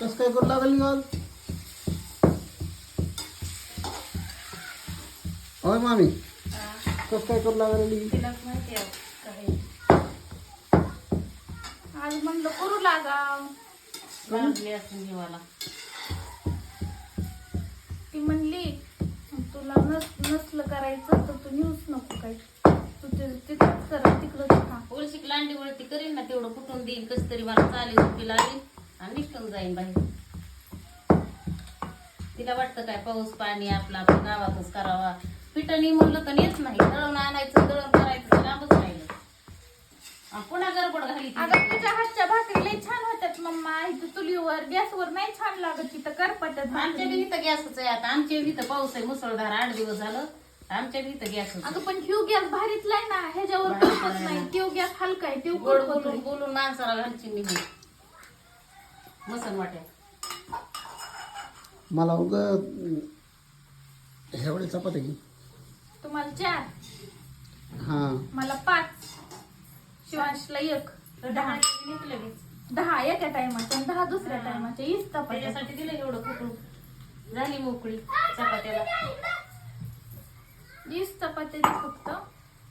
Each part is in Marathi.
कसं काय करू लागली गं होय मामी? कसं काय करू लागली माहिती आहे काय आज म्हणलं करू लागाव. लागली असून जीवाला. ती म्हणली तुला नस नसलं करायचं तर तू न्यूज नको काय तू ते तिथंच करा तिकडंच खा उलशीक लांडी वळती करीन ना तेवढं कुठून देईन कस तरी मला चालेल झोपी लागेल. आणि निघून जाईन बाहेर तिला वाटतं काय पाऊस पाणी आपला आपण गावातच करावा. पिठानी म्हणलं तर येत नाही. दळून आणायचं दळण करायचं लांबच राहिलं. पुन्हा गडबड घाली. अगं तुझ्या हातच्या भाकरी लई छान होत्यात मम्मा. इथं चुलीवर गॅसवर नाही छान लागत तिथं करपट्यात आमच्या बी. इथं गॅसच आहे आता. आमच्या इथं पाऊस आहे मुसळधार आठ दिवस झालं. आमच्या बी इथं आहे. अगं पण ह्यू गॅस भारीतला आहे ना. ह्याच्यावर. नाही. त्यो गॅस हलका आहे त्यो गोड बोलून बोलून माणसाला घालची निघून मसन वाट्या मला उग एवढे चपात्या की? तुम्हाला चार. हां. मला पाच. शिवांशला एक. दहा लगेच दहा एका टायमाच्या आणि दहा दुसऱ्या टायमाच्या हीच चपात्या त्याच्यासाठी दिलं एवढं कुठून झाली मोकळी चपात्याला. हीच चपात्या फक्त.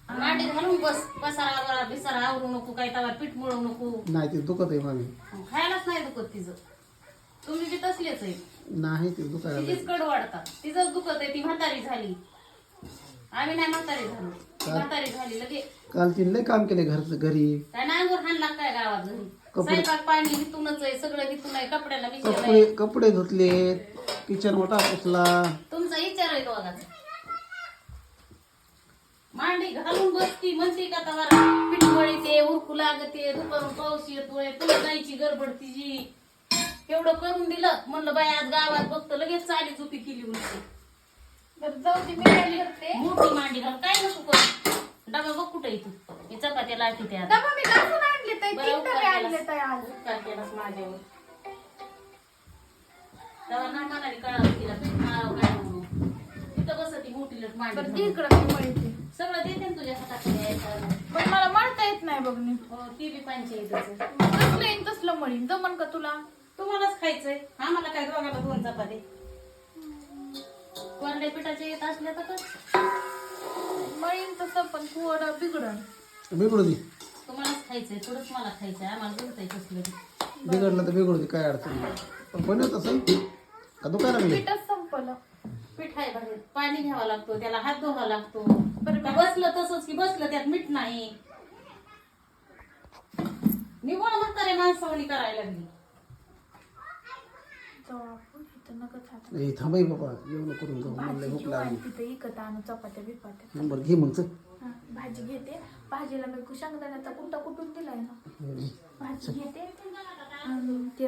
मांडी घालून बस पसारा बिसारा आवरू नको काय तवा पीठ मळू नको. नाही ते दुखत आहे मामी. खायलाच नाही दुखत तिचं. तुम्ही बी तसलेच आहे. नाही ते दुखायला तिचीच कड वाढतात. तिचंच दुखत आहे ती म्हातारी झाली. आम्ही नाही म्हातारी झालो. ती म्हातारी झाली लगे. काल तिने लय काम केले घरचं घरी. काय नांगोर हाणला काय गावात घरी? कपडे- स्वयंपाक पाणी हिथूनच आहे सगळं हिथून आहे कपड्याला विचार कपडे कपडे धुतले किचन मोठा पुसला तुमचा विचार आहे दोघाचा मांडी घालून बसती. म्हणते का तवा पिठवळी ते उरकू लागते. दुपारून पाऊस येतोय पुन्हा जायची गडबड तिची. एवढं करून दिलं. म्हणलं बाई आज गावात बघतो लगेच चाली चुपी केली उलटी बरं जाऊ दे मी काय करते? मोठी मांडी घाल. काय नको कर. डबा बघ कुठे तू. मी चपात्या लाटी त्या. डबा मी घासून आणले ताई. बरं, तीन उपकार डबे केलास. आणले ताई आज. उपकार केलास माझ्यावर. तेव्हा ना मला कळालं तिला पीठ मळावं काय म्हणून तिथं बस ती मोठी लट मांडी ती घालून. इकडं मी मळते. सगळं देते ना तुझ्या. पण मला मळता येत नाही बघ मी हो ती बी पंचायतच कसलं येईन तसलं मळीन. जमन का तुला? तुम्हालाच खायचंय. आम्हाला काय दोघाला दोन चपाती? कोरड्या पिठाचे येत असल्या तर कर. मळीन तसं पण थोडं बिघडण बिघडू दे. तुम्हालाच खायचंय. थोडंच मला खायचंय. आम्हाला जुळतंय कसलं बी. बिघडलं तर बिघडू दे काय अडचण नाही. पण बनवत असेल का दुखायला लागले? पीठच संपलं. पीठ आहे बाहेर. पाणी घ्यावा लागतो त्याला हात धुवा लागतो. का बसलं तसंच की बसलं त्यात मीठ नाही. निवळ म्हातारे माणसावणी करायला लागली. जाऊ आपण इथं नका थांब. ए, थांबाई बाबा येऊ करून जाऊ. मला भूक लागली. तिथं इकत आणू चपात्या बिपात्या. नंबर घे मग चल. हा, भाजी घेते. भाजीला मी शेंगदाण्याचा कुंटा कुठून दिलाय ना. भाजी घेते. आणि ते